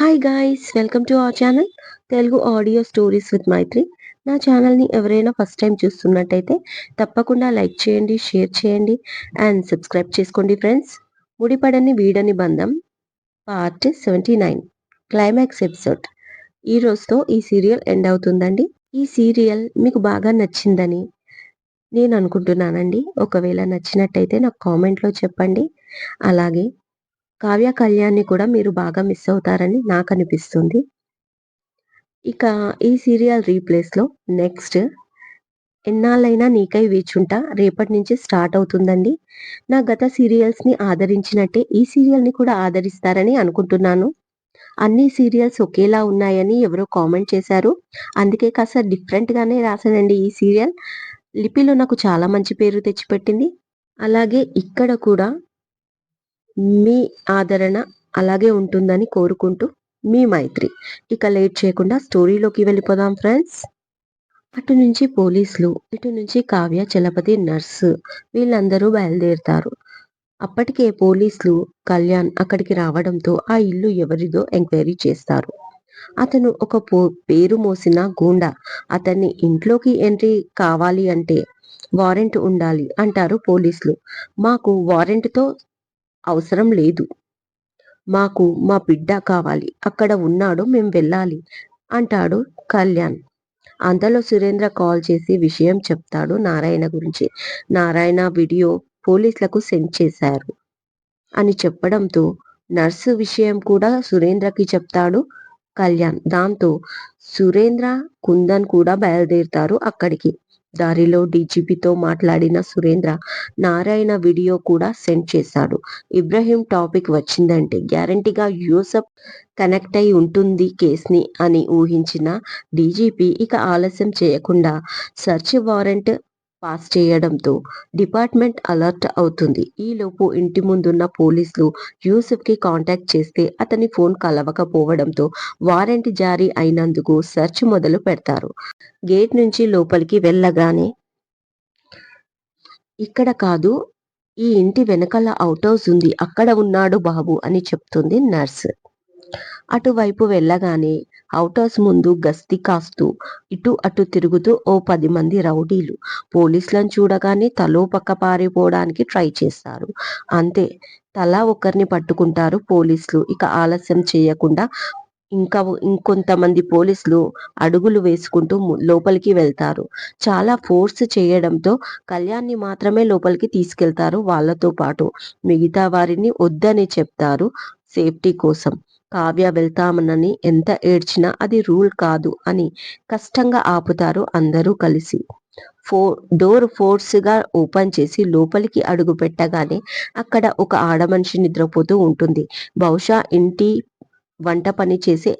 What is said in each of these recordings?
Hi guys welcome to our channel Telugu audio stories with Maithri నా ఛానల్ని ఎవరైనా first time చూస్తున్నట్టయితే తప్పకుండా లైక్ చేయండి షేర్ చేయండి అండ్ సబ్స్క్రైబ్ చేసుకోండి ఫ్రెండ్స్ ముడిపడని వీడని బంధం part seventy nine climax episode ఈ రోజుతో ఈ సీరియల్ ఎండ్ అవుతుందండి. ఈ సీరియల్ మీకు బాగా నచ్చిందని నేను అనుకుంటున్నానండి. ఒకవేళ నచ్చినట్టయితే నాకు కామెంట్లో చెప్పండి. అలాగే కావ్య కళ్యాణ్ని కూడా మీరు బాగా మిస్ అవుతారని నాకు అనిపిస్తుంది. ఇక ఈ సీరియల్ రీప్లేస్లో నెక్స్ట్ ఎన్నాళ్ళైనా నీకై వేచుంటా రేపటి నుంచి స్టార్ట్ అవుతుందండి. నా గత సీరియల్స్ని ఆదరించినట్టే ఈ సీరియల్ని కూడా ఆదరిస్తారని అనుకుంటున్నాను. అన్ని సీరియల్స్ ఒకేలా ఉన్నాయని ఎవరో కామెంట్ చేశారు. అందుకే కాస్త డిఫరెంట్గానే రాశానండి ఈ సీరియల్ లిపిలో నాకు చాలా మంచి పేరు తెచ్చిపెట్టింది. అలాగే ఇక్కడ కూడా మీ ఆదరణ అలాగే ఉంటుందని కోరుకుంటూ మీ మైత్రి. ఇక లేట్ చేయకుండా స్టోరీలోకి వెళ్ళిపోదాం ఫ్రెండ్స్. అటు నుంచి పోలీసులు ఇటు నుంచి కావ్య చలపతి నర్సు వీళ్ళందరూ బయలుదేరుతారు. అప్పటికే పోలీసులు కళ్యాణ్ అక్కడికి రావడంతో ఆ ఇల్లు ఎవరిదో ఎంక్వైరీ చేస్తారు. అతను ఒక పో పేరు మోసిన గూండా. అతన్ని ఇంట్లోకి ఎంట్రీ కావాలి అంటే వారెంట్ ఉండాలి అంటారు పోలీసులు. మాకు వారెంట్తో అవసరం లేదు. మాకు మా బిడ్డ కావాలి. అక్కడ ఉన్నాడు మేము వెళ్ళాలి అంటాడు కళ్యాణ్. అంతలో సురేంద్ర కాల్ చేసి విషయం చెప్తాడు నారాయణ గురించి. నారాయణ వీడియో పోలీసులకు సెండ్ చేశారు అని చెప్పడంతో నర్సు విషయం కూడా సురేంద్రకి చెప్తాడు కళ్యాణ్. దాంతో సురేంద్ర కుందన్ కూడా బయలుదేరుతారు అక్కడికి. దారిలో డీజీపీతో మాట్లాడిన సురేంద్ర నారాయణ వీడియో కూడా సెండ్ చేశాడు. ఇబ్రహీం టాపిక్ వచ్చిందంటే గ్యారంటీగా యూసఫ్ కనెక్ట్ అయి ఉంటుంది కేసుని అని ఊహించిన డీజీపీ ఇక ఆలస్యం చేయకుండా సర్చ్ వారెంట్ పాస్ చేయడంతో డిపార్ట్మెంట్ అలర్ట్ అవుతుంది. ఈలోపు ఇంటి ముందున్న పోలీసులు యూసుఫ్కి కాంటాక్ట్ చేస్తే అతని ఫోన్ కలవకపోవడంతో వారెంట్ జారీ అయినందుకు సెర్చ్ మొదలు పెడతారు. గేట్ నుంచి లోపలికి వెళ్ళగానే ఇక్కడ కాదు ఈ ఇంటి వెనకాల అవుట్ హౌస్ ఉంది అక్కడ ఉన్నాడు బాబు అని చెప్తుంది నర్స్. అటువైపు వెళ్ళగానే అవుటర్స్ ముందు గస్తీ కాస్తూ ఇటు అటు తిరుగుతూ ఓ పది మంది రౌడీలు. పోలీసులను చూడగానే తలో పక్క పారిపోవడానికి ట్రై చేస్తారు. అంతే తలా పట్టుకుంటారు పోలీసులు. ఇక ఆలస్యం చేయకుండా ఇంకా ఇంకొంతమంది పోలీసులు అడుగులు వేసుకుంటూ లోపలికి వెళ్తారు. చాలా ఫోర్స్ చేయడంతో కళ్యాణ్ని మాత్రమే లోపలికి తీసుకెళ్తారు. వాళ్ళతో పాటు మిగతా వారిని వద్దని చెప్తారు సేఫ్టీ కోసం. కావ్య వెళ్తామనని ఎంత ఏడ్చినా అది రూల్ కాదు అని కష్టంగా ఆపుతారు అందరూ కలిసి. ఫో డోర్ ఫోర్స్గా ఓపెన్ చేసి లోపలికి అడుగు పెట్టగానే అక్కడ ఒక ఆడమనిషి నిద్రపోతూ ఉంటుంది. బహుశా ఇంటి వంట పని చేసే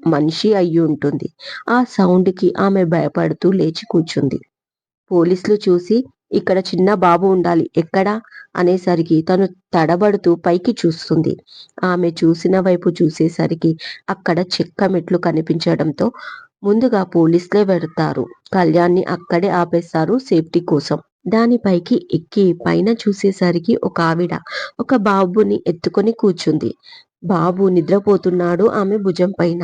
మనిషి అయి ఉంటుంది. ఆ సౌండ్కి ఆమె భయపడుతూ లేచి కూర్చుంది. పోలీసులు చూసి ఇక్కడ చిన్న బాబు ఉండాలి. ఎక్కడా? అనేసరికి తను తడబడుతూ పైకి చూస్తుంది. ఆమె చూసిన వైపు చూసేసరికి అక్కడ చెక్క మెట్లు కనిపించడంతో ముందుగా పోలీసులే పెడతారు కళ్యాణ్ని అక్కడే ఆపేస్తారు సేఫ్టీ కోసం. దానిపైకి ఎక్కి పైన చూసేసరికి ఒక ఆవిడ ఒక బాబుని ఎత్తుకొని కూర్చుంది. బాబు నిద్రపోతున్నాడు ఆమె భుజం పైన.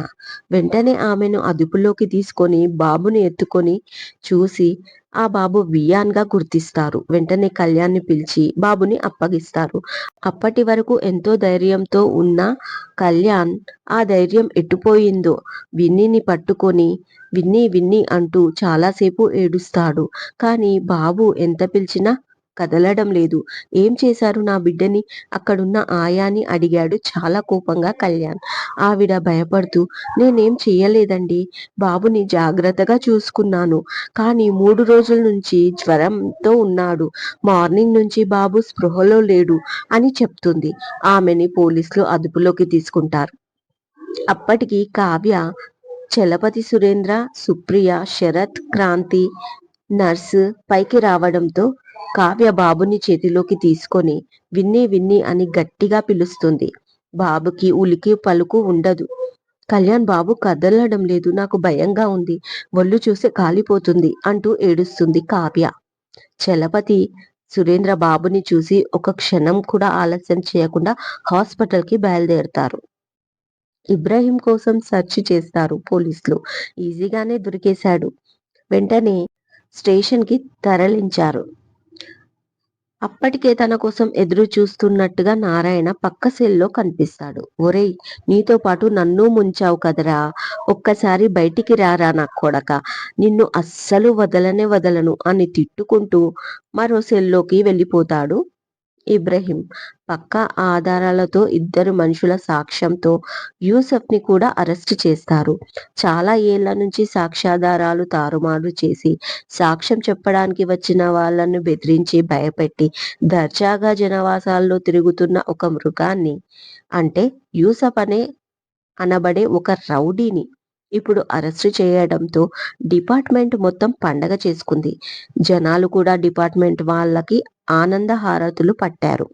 వెంటనే ఆమెను అదుపులోకి తీసుకొని బాబుని ఎత్తుకొని చూసి ఆ బాబు వియాన్గా గుర్తిస్తారు. వెంటనే కళ్యాణ్ని పిలిచి బాబుని అప్పగిస్తారు. అప్పటి వరకు ఎంతో ధైర్యంతో ఉన్న కళ్యాణ్ ఆ ధైర్యం ఎట్టుపోయిందో విన్నీని పట్టుకొని విన్నీ విన్నీ అంటూ చాలాసేపు ఏడుస్తాడు. కానీ బాబు ఎంత పిలిచినా కదలడం లేదు. ఏం చేశారు నా బిడ్డని? అక్కడున్న ఆయాని అడిగాడు చాలా కోపంగా కళ్యాణ్. ఆవిడ భయపడుతూ నేనేం చేయలేదండి బాబుని జాగ్రత్తగా చూసుకున్నాను. కానీ మూడు రోజుల నుంచి జ్వరంతో ఉన్నాడు. మార్నింగ్ నుంచి బాబు స్పృహలో లేడు అని చెప్తుంది. ఆమెని పోలీసులు అదుపులోకి తీసుకుంటారు. అప్పటికి కావ్య చలపతి సురేంద్ర సుప్రియ శరత్ క్రాంతి నర్సు పైకి రావడంతో కావ్య బాబుని చేతిలోకి తీసుకొని విన్ని విన్ని అని గట్టిగా పిలుస్తుంది. బాబుకి ఉలికి పలుకు ఉండదు. కళ్యాణ్ బాబు కదలడం లేదు నాకు భయంగా ఉంది. ఒళ్ళు చూసి కాలిపోతుంది అంటూ ఏడుస్తుంది కావ్య. చలపతి సురేంద్ర బాబుని చూసి ఒక క్షణం కూడా ఆలస్యం చేయకుండా హాస్పిటల్కి బయలుదేరుతారు. ఇబ్రహీం కోసం సెర్చ్ చేస్తారు పోలీసులు. ఈజీగానే దొరికేశాడు. వెంటనే స్టేషన్కి తరలించారు. అప్పటికే తన కోసం ఎదురు చూస్తున్నట్టుగా నారాయణ పక్క సెల్లో కనిపిస్తాడు. ఒరేయ్ నీతో పాటు నన్ను ముంచావు కదరా. ఒక్కసారి బయటికి రారా నా కొడక. నిన్ను అస్సలు వదలనే వదలను అని తిట్టుకుంటూ మరో సెల్లోకి వెళ్ళిపోతాడు. ఇబ్రహీం. పక్కా ఆధారాలతో ఇద్దరు మనుషుల సాక్ష్యంతో యూసఫ్ని కూడా అరెస్ట్ చేస్తారు. చాలా ఏళ్ళ నుంచి సాక్ష్యాధారాలు తారుమారు చేసి సాక్ష్యం చెప్పడానికి వచ్చిన వాళ్ళను బెదిరించి భయపెట్టి దర్జాగా జనవాసాల్లో తిరుగుతున్న ఒక మృగాన్ని. అంటే యూసఫ్ అనే అనబడే ఒక రౌడీని ఇప్పుడు అరెస్టు చేయడంతో డిపార్ట్మెంట్ మొత్తం పండగ చేసుకుంది. జనాలు కూడా డిపార్ట్మెంట్ వాళ్ళకి ఆనంద హారతులు పట్టారు.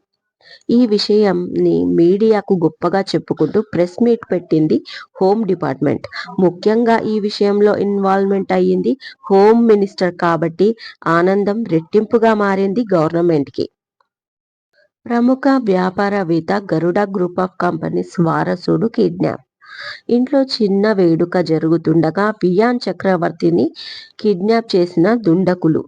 ఈ విషయంని మీడియాకు గొప్పగా చెప్పుకుంటూ ప్రెస్ మీట్ పెట్టింది హోమ్ డిపార్ట్మెంట్. ముఖ్యంగా ఈ విషయంలో ఇన్వాల్వ్మెంట్ అయ్యింది హోమ్ మినిస్టర్ కాబట్టి ఆనందం రెట్టింపుగా మారింది గవర్నమెంట్కి ప్రముఖ వ్యాపారవేత్త గరుడ గ్రూప్ ఆఫ్ కంపెనీస్ వారసుడు కిడ్నాప్. ఇంట్లో చిన్న వేడుక జరుగుతుండగా పియాన్ చక్రవర్తిని కిడ్నాప్ చేసిన దుండకులు.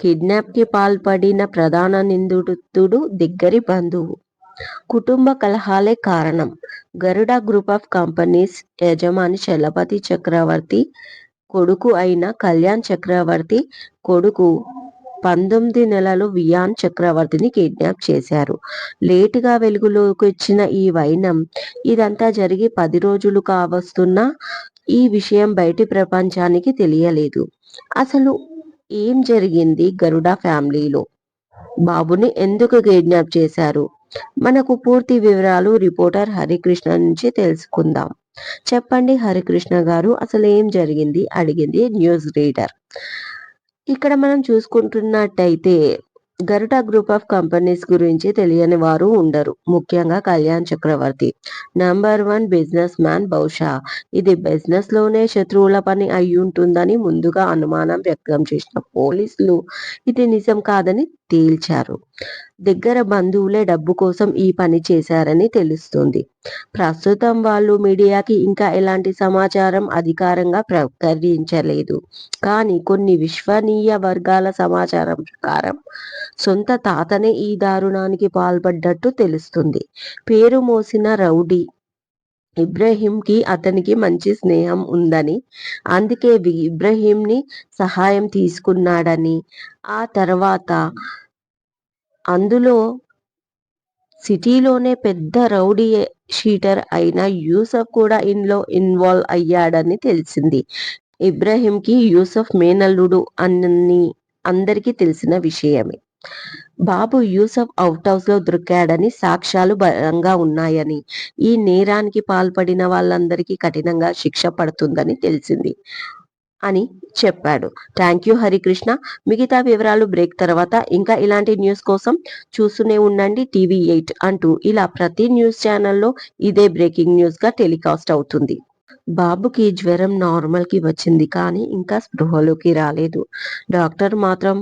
కిడ్నాప్కి పాల్పడిన ప్రధాన నిందితుడు దగ్గరి బంధువు. కుటుంబ కలహాలే కారణం. గరుడ గ్రూప్ ఆఫ్ కంపెనీస్ యజమాని చలపతి చక్రవర్తి కొడుకు అయిన కళ్యాణ్ చక్రవర్తి కొడుకు పంతొమ్మిది నెలలు వియాన్ చక్రవర్తిని కిడ్నాప్ చేశారు. లేటుగా వెలుగులోకి వచ్చిన ఈ వైనం ఇదంతా జరిగి పది రోజులు కావస్తున్నా ఈ విషయం బయటి ప్రపంచానికి తెలియలేదు. అసలు ఏం జరిగింది గరుడ ఫ్యామిలీలో? బాబుని ఎందుకు కిడ్నాప్ చేశారు? మనకు పూర్తి వివరాలు రిపోర్టర్ హరికృష్ణ నుంచి తెలుసుకుందాం. చెప్పండి హరికృష్ణ గారు అసలు ఏం జరిగింది? అడిగింది న్యూస్ రీడర్. ఇక్కడ మనం చూసుకుంటున్నట్టయితే గరుట గ్రూప్ ఆఫ్ కంపెనీస్ గురించి తెలియని వారు ఉండరు. ముఖ్యంగా Kalyan Chakravarthi. Number one businessman బహుశా. ఇది బిజినెస్లోనే శత్రువుల పని అయి ఉంటుందని ముందుగా అనుమానం వ్యక్తం చేసిన పోలీసులు ఇది నిజం కాదని తేల్చారు. దగ్గర బంధువులే డబ్బు కోసం ఈ పని చేశారని తెలుస్తుంది. ప్రస్తుతం వాళ్ళు మీడియాకి ఇంకా ఎలాంటి సమాచారం అధికారంగా ప్రకటించలేదు. కానీ కొన్ని విశ్వనీయ వర్గాల సమాచారం ప్రకారం సొంత తాతనే ఈ దారుణానికి పాల్పడ్డట్టు తెలుస్తుంది. పేరు మోసిన రౌడీ ఇబ్రహీంకి అతనికి మంచి స్నేహం ఉందని అందుకే ఇబ్రహీంని సహాయం తీసుకున్నాడని ఆ తర్వాత అందులో సిటీలోనే పెద్ద రౌడీ షీటర్ అయిన యూసఫ్ కూడా ఇందులో ఇన్వాల్వ్ అయ్యాడని తెలిసింది. ఇబ్రాహీంకి యూసఫ్ మేనల్లుడు అని అందరికీ తెలిసిన విషయమే. బాబు యూసఫ్ అవుట్ హౌస్లో దొరికాడని సాక్ష్యాలు బలంగా ఉన్నాయని ఈ నేరానికి పాల్పడిన వాళ్ళందరికీ కఠినంగా శిక్ష పడుతుందని తెలిసింది. అని చెప్పాడు. Thank you Harikrishna. మిగతా వివరాలు బ్రేక్ తర్వాత. ఇంకా ఇలాంటి న్యూస్ కోసం చూస్తూనే ఉండండి టీవీ ఎయిట్ అంటూ. ఇలా ప్రతి న్యూస్ ఛానల్లో ఇదే బ్రేకింగ్ న్యూస్గా టెలికాస్ట్ అవుతుంది. బాబుకి జ్వరం నార్మల్కి వచ్చింది కానీ ఇంకా స్పృహలోకి రాలేదు. డాక్టర్ మాత్రం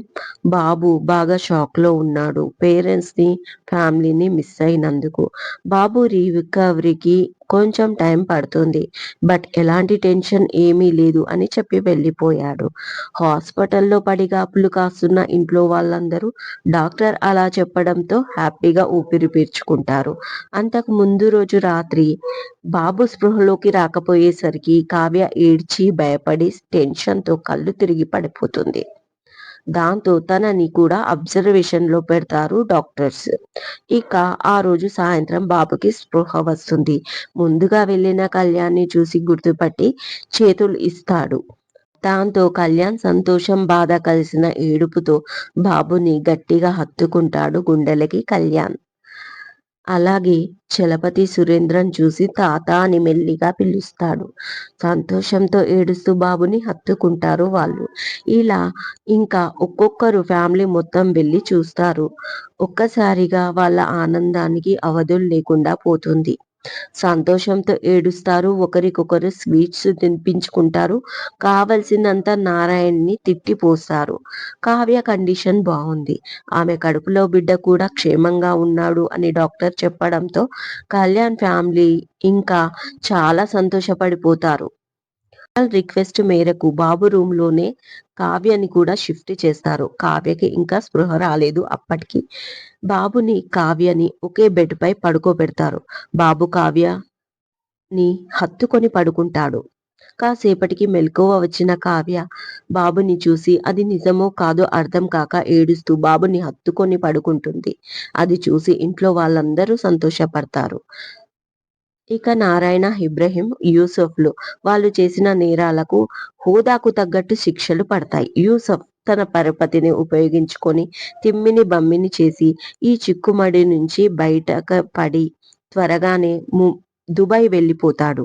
బాబు బాగా షాక్లో ఉన్నాడు. పేరెంట్స్ని ఫ్యామిలీని మిస్ అయినందుకు. బాబు రీ రికవరీకి కొంచెం టైం పడుతుంది. బట్ ఎలాంటి టెన్షన్ ఏమీ లేదు అని చెప్పి వెళ్ళిపోయాడు. హాస్పిటల్లో పడిగాపులు కాస్తున్న ఇంట్లో వాళ్ళందరూ డాక్టర్ అలా చెప్పడంతో హ్యాపీగా ఊపిరి పీల్చుకుంటారు. అంతకు ముందు రోజు రాత్రి బాబు స్పృహలోకి రాకపోయేసరికి కావ్య ఏడ్చి భయపడి టెన్షన్తో కళ్ళు తిరిగి పడిపోతుంది. దాంతో తనని కూడా అబ్జర్వేషన్లో పెడతారు డాక్టర్స్ ఇక ఆ రోజు సాయంత్రం బాబుకి స్పృహ వస్తుంది. ముందుగా వెళ్ళిన కళ్యాణ్ని చూసి గుర్తుపట్టి చేతులు ఇస్తాడు. దాంతో కళ్యాణ్ సంతోషం బాధ కలిసిన ఏడుపుతో బాబుని గట్టిగా హత్తుకుంటాడు గుండెలకి కళ్యాణ్. అలాగే చలపతి సురేంద్రన్ చూసి తాత అని మెల్లిగా పిలుస్తాడు. సంతోషంతో ఏడుస్తూ బాబుని హత్తుకుంటారు వాళ్ళు. ఇలా ఇంకా ఒక్కొక్కరు ఫ్యామిలీ మొత్తం వెళ్ళి చూస్తారు. ఒక్కసారిగా వాళ్ళ ఆనందానికి అవధులు లేకుండా పోతుంది. సంతోషంతో ఏడుస్తారు. ఒకరికొకరు స్వీట్స్ తినిపించుకుంటారు. కావలసినంత నారాయణ్ని తిట్టిపోస్తారు. కావ్య కండిషన్ బాగుంది. ఆమె కడుపులో బిడ్డ కూడా క్షేమంగా ఉన్నాడు అని డాక్టర్ చెప్పడంతో కళ్యాణ్ ఫ్యామిలీ ఇంకా చాలా సంతోషపడిపోతారు. రిక్వెస్ట్ మేరకు బాబు రూమ్లోనే కావ్యని కూడా షిఫ్ట్ చేస్తారు. కావ్యకి ఇంకా స్పృహ రాలేదు. అప్పటికి బాబుని కావ్యని ఒకే బెడ్ పై పడుకోబెడతారు. బాబు కావ్యని హత్తుకొని పడుకుంటాడు. కాసేపటికి మెలకువ వచ్చిన కావ్య బాబుని చూసి అది నిజమో కాదో అర్థం కాక ఏడుస్తూ బాబుని హత్తుకొని పడుకుంటుంది. అది చూసి ఇంట్లో వాళ్ళందరూ సంతోషపడతారు. ఇక నారాయణ ఇబ్రహీం యూసఫ్లు వాళ్ళు చేసిన నేరాలకు హోదాకు తగ్గట్టు శిక్షలు పడతాయి. యూసఫ్ తన పరపతిని ఉపయోగించుకొని తిమ్మిని బమ్మిని చేసి ఈ చిక్కుమడి నుంచి బయటకు పడి త్వరగానే దుబాయ్ వెళ్ళిపోతాడు.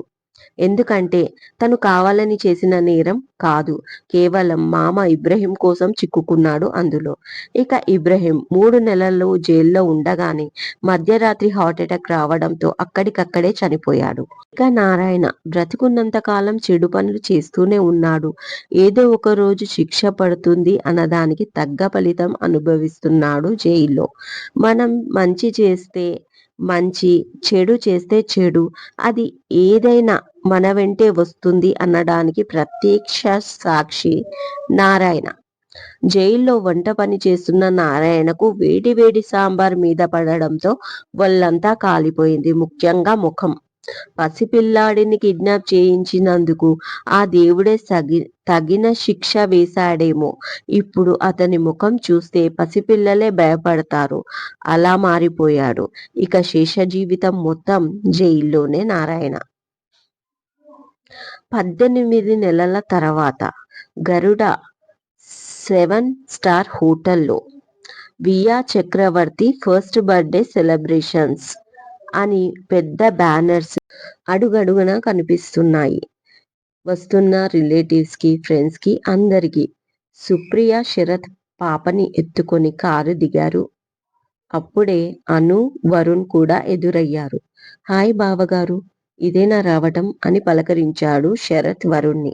ఎందుకంటే తను కావాలని చేసిన నేరం కాదు. కేవలం మామ ఇబ్రహీం కోసం చిక్కుకున్నాడు అందులో. ఇక ఇబ్రహీం మూడు నెలల్లో జైల్లో ఉండగానే మధ్యరాత్రి హార్ట్ అటాక్ రావడంతో అక్కడికక్కడే చనిపోయాడు. ఇక నారాయణ బ్రతికున్నంత కాలం చెడు పనులు చేస్తూనే ఉన్నాడు. ఏదో ఒక రోజు శిక్ష పడుతుంది అన్నదానికి తగ్గ ఫలితం అనుభవిస్తున్నాడు జైల్లో. మనం మంచి చేస్తే మంచి చెడు చేస్తే చెడు. అది ఏదైనా మన వెంటే వస్తుంది అనడానికి ప్రత్యక్ష సాక్షి నారాయణ. జైల్లో వంట పని చేస్తున్న నారాయణకు వేడి వేడి సాంబార్ మీద పడడంతో వాళ్ళంతా కాలిపోయింది. ముఖ్యంగా ముఖం. పసిపిల్లాడిని కిడ్నాప్ చేయించినందుకు ఆ దేవుడే సగి తగిన శిక్ష వేశాడేమో. ఇప్పుడు అతని ముఖం చూస్తే పసిపిల్లలే భయపడతారు. అలా మారిపోయాడు. ఇక శేష జీవితం మొత్తం జైల్లోనే నారాయణ. పద్దెనిమిది నెలల తర్వాత గరుడ సెవెన్ స్టార్ హోటల్లో Viya Chakravarthi first birthday celebrations అని పెద్ద బ్యానర్స్ అడుగడుగున కనిపిస్తున్నాయి. వస్తున్న రిలేటివ్స్కి ఫ్రెండ్స్కి అందరికి సుప్రియ శరత్ పాపని ఎత్తుకొని కారు దిగారు. అప్పుడే అను వరుణ్ కూడా ఎదురయ్యారు. హాయ్ బావగారు ఇదేనా రావటం? అని పలకరించాడు శరత్ వరుణ్ణి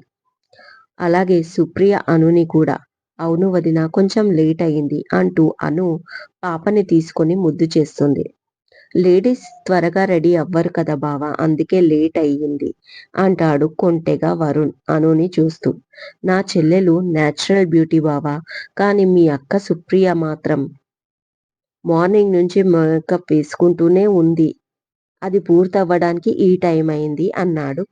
అలాగే సుప్రియ అనుని కూడా. అవును వదిన కొంచెం లేట్ అయింది అంటూ అను పాపని తీసుకొని ముద్దు చేస్తుంది. లేడీస్ త్వరగా రెడీ అవ్వరు కదా బావా అందుకే లేట్ అయ్యింది అంటాడు కొంటెగా వరుణ్ అనుని చూస్తూ. నా చెల్లెలు నేచురల్ బ్యూటీ బావా కానీ మీ అక్క సుప్రియ మాత్రం మార్నింగ్ నుంచి మేకప్ వేసుకుంటూనే ఉంది. అది పూర్తవ్వడానికి ఈ టైం అయింది అన్నాడు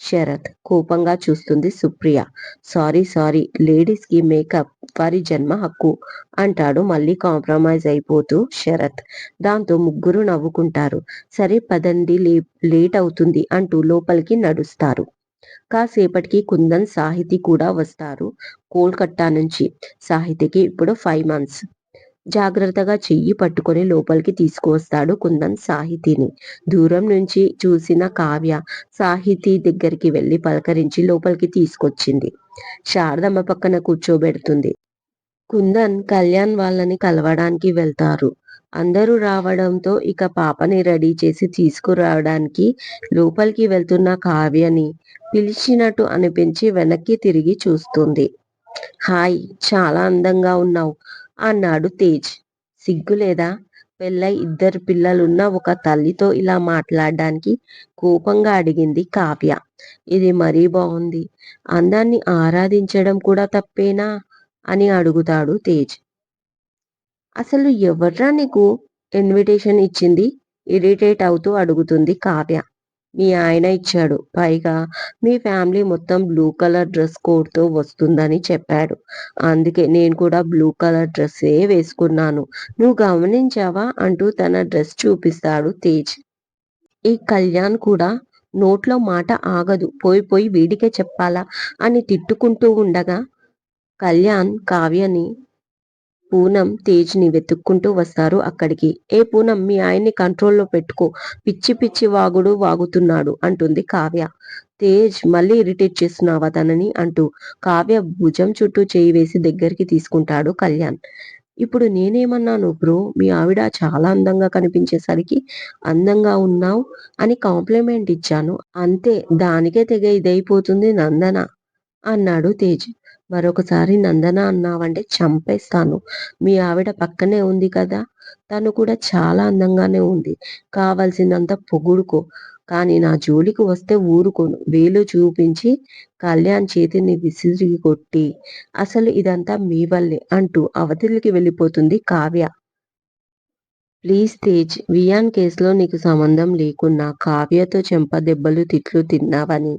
శరత్ కోపంగా చూస్తుంది సుప్రియ. సారీ సారీ లేడీస్కి మేకప్ వారి జన్మ హక్కు అంటాడు మళ్ళీ కాంప్రమైజ్ అయిపోతూ శరత్. దాంతో ముగ్గురు నవ్వుకుంటారు. సరే పదండి లే లేట్ అవుతుంది అంటూ లోపలికి నడుస్తారు. కాసేపటికి కుందన్ సాహితీ కూడా వస్తారు కోల్కట్టా నుంచి. సాహితీకి ఇప్పుడు ఫైవ్ మంత్స్. జాగ్రత్తగా చెయ్యి పట్టుకొని లోపలికి తీసుకువస్తాడు కుందన్ సాహితీని. దూరం నుంచి చూసిన కావ్య సాహితీ దగ్గరికి వెళ్ళి పలకరించి లోపలికి తీసుకొచ్చింది. శారదమ్మ పక్కన కూర్చోబెడుతుంది. కుందన్ కళ్యాణ్ వాళ్ళని కలవడానికి వెళ్తారు. అందరూ రావడంతో ఇక పాపని రెడీ చేసి తీసుకురావడానికి లోపలికి వెళ్తున్న కావ్యని పిలిచినట్టు అనిపించి వెనక్కి తిరిగి చూస్తుంది. హాయ్ చాలా అందంగా ఉన్నావు. అన్నాడు తేజ్. సిగ్గులేదా పెళ్ళై ఇద్దరు పిల్లలున్న ఒక తల్లితో ఇలా మాట్లాడడానికి కోపంగా అడిగింది కావ్య. ఇది మరీ బాగుంది అందాన్ని ఆరాధించడం కూడా తప్పేనా అని అడుగుతాడు తేజ్. అసలు ఎవర్రా నీకు ఇన్విటేషన్ ఇచ్చింది? ఇరిటేట్ అవుతూ అడుగుతుంది కావ్య. మీ ఆయన ఇచ్చాడు. పైగా మీ ఫ్యామిలీ మొత్తం బ్లూ కలర్ డ్రెస్ కోడ్తో వస్తుందని చెప్పాడు. అందుకే నేను కూడా బ్లూ కలర్ డ్రెస్సే వేసుకున్నాను. నువ్వు గమనించావా? అంటూ తన డ్రెస్ చూపిస్తాడు తేజ్. ఈ కళ్యాణ్ కూడా నోట్లో మాట ఆగదు. పోయి పోయి వీడికే చెప్పాలా? అని తిట్టుకుంటూ ఉండగా కళ్యాణ్ కావ్యని పూనం తేజ్ని వెతుక్కుంటూ వస్తారు అక్కడికి. ఏ పూనం మీ ఆయన్ని కంట్రోల్లో పెట్టుకో. పిచ్చి పిచ్చి వాగుడు వాగుతున్నాడు అంటుంది కావ్య. తేజ్ మళ్ళీ ఇరిటేట్ చేస్తున్నావా తనని? అంటూ కావ్య భుజం చుట్టూ చేయి వేసి దగ్గరికి తీసుకుంటాడు కళ్యాణ్. ఇప్పుడు నేనేమన్నాను బ్రో మీ ఆవిడ చాలా అందంగా కనిపించేసరికి అందంగా ఉన్నావు అని కాంప్లిమెంట్ ఇచ్చాను. అంతే దానికే తెగ ఇదైపోతుంది నందన అన్నాడు తేజ్. మరొకసారి నందన అన్నావంటే చంపేస్తాను. మీ ఆవిడ పక్కనే ఉంది కదా? తను కూడా చాలా అందంగానే ఉంది. కావలసినంత పొగుడుకో. కానీ నా జోలికి వస్తే ఊరుకోను. వేలు చూపించి కళ్యాణ్ చేతిని విసిరి కొట్టి అసలు ఇదంతా మీ వల్లే అంటూ అవతలికి వెళ్ళిపోతుంది కావ్య. ప్లీజ్ తేజ్ వియాన్ కేసులో నీకు సంబంధం లేకున్నా కావ్యతో చెంప దెబ్బలు తిట్లు తిన్నావని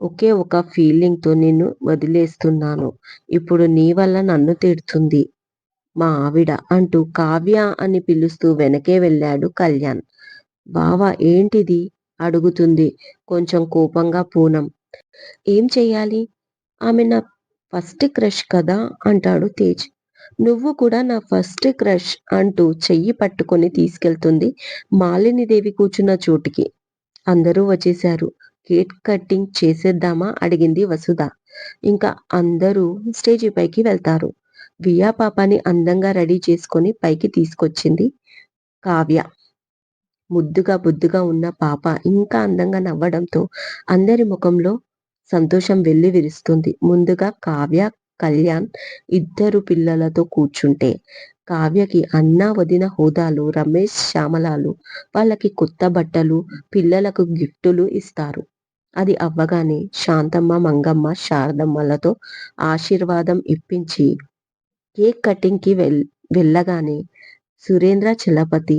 ఒకే ఒక ఫీలింగ్తో నిన్ను వదిలేస్తున్నాను. ఇప్పుడు నీ వల్ల నన్ను తిడుతుంది. మా ఆవిడ అంటూ కావ్య అని పిలుస్తూ వెనకే వెళ్ళాడు కళ్యాణ్. బావా ఏంటిది? అడుగుతుంది కొంచెం కోపంగా పూనం. ఏం చేయాలి ఆమె నా ఫస్ట్ క్రష్ కదా? అంటాడు తేజ్. నువ్వు కూడా నా ఫస్ట్ క్రష్ అంటూ చెయ్యి పట్టుకొని తీసుకెళ్తుంది మాలినిదేవి కూర్చున్న చోటికి. అందరూ వచ్చేశారు. కేక్ కట్టింగ్ చేసేద్దామా? అడిగింది వసుధ. ఇంకా అందరూ స్టేజీ పైకి వెళ్తారు. వియా పాపాని అందంగా రెడీ చేసుకొని పైకి తీసుకొచ్చింది కావ్య. ముద్దుగా బుద్దుగా ఉన్న పాప ఇంకా అందంగా నవ్వడంతో అందరి ముఖంలో సంతోషం వెళ్ళి విరుస్తుంది. ముందుగా కావ్య కళ్యాణ్ ఇద్దరు పిల్లలతో కూర్చుంటే కావ్యకి అన్న వదిన హోదాలు రమేష్ శ్యామలాలు వాళ్ళకి కొత్త బట్టలు పిల్లలకు గిఫ్టులు ఇస్తారు. అది అవ్వగానే శాంతమ్మ మంగమ్మ శారదమ్మలతో ఆశీర్వాదం ఇప్పించి కేక్ కటింగ్కి వెల్ వెళ్ళగానే సురేంద్ర చలపతి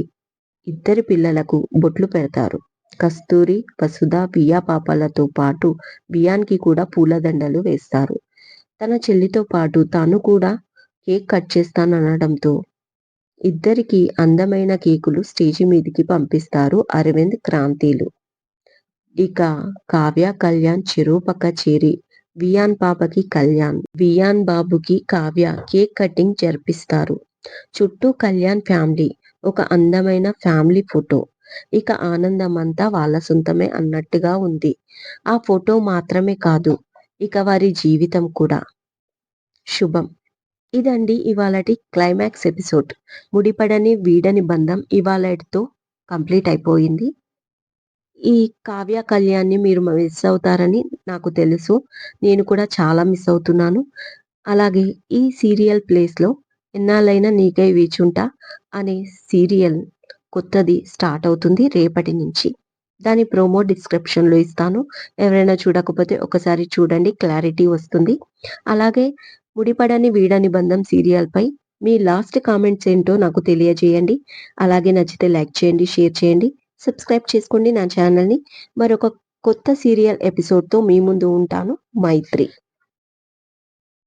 ఇద్దరి పిల్లలకు బొట్లు పెడతారు. కస్తూరి వసుధ బియా పాపాలతో పాటు బియ్యానికి కూడా పూలదండలు వేస్తారు. తన చెల్లితో పాటు తాను కూడా కేక్ కట్ చేస్తాననడంతో ఇద్దరికి అందమైన కేకులు స్టేజి మీదికి పంపిస్తారు అరవింద్ క్రాంతిలు. ఇక కావ్య కళ్యాణ్ చెరువుపక్క చేరి వియాన్ పాపకి కళ్యాణ్ వియాన్ బాబుకి కావ్య కేక్ కటింగ్ జరిపిస్తారు. చుట్టూ కళ్యాణ్ ఫ్యామిలీ ఒక అందమైన ఫ్యామిలీ ఫోటో. ఇక ఆనందం అంతా వాళ్ళ సొంతమే అన్నట్టుగా ఉంది. ఆ ఫోటో మాత్రమే కాదు ఇక వారి జీవితం కూడా. శుభం. ఇదండి ఇవాళటి క్లైమాక్స్ ఎపిసోడ్. ముడిపడని వీడని బంధం ఇవాళతో కంప్లీట్ అయిపోయింది. ఈ కావ్య కళ్యాణ్ని మీరు మిస్ అవుతారని నాకు తెలుసు. నేను కూడా చాలా మిస్ అవుతున్నాను. అలాగే ఈ సీరియల్ ప్లేస్లో ఎన్నాళ్ళైనా నీకై వీచుంటా అనే సీరియల్ కొత్తది స్టార్ట్ అవుతుంది రేపటి నుంచి. దాని ప్రోమో డిస్క్రిప్షన్లో ఇస్తాను. ఎవరైనా చూడకపోతే ఒకసారి చూడండి క్లారిటీ వస్తుంది. అలాగే ముడిపడని వీడని బంధం సీరియల్పై మీ లాస్ట్ కామెంట్స్ ఏంటో నాకు తెలియజేయండి. అలాగే నచ్చితే లైక్ చేయండి షేర్ చేయండి. సబ్స్క్రైబ్ చేసుకోండి నా ఛానల్ని మరొక కొత్త సీరియల్ ఎపిసోడ్తో మీ ముందు ఉంటాను. మైత్రి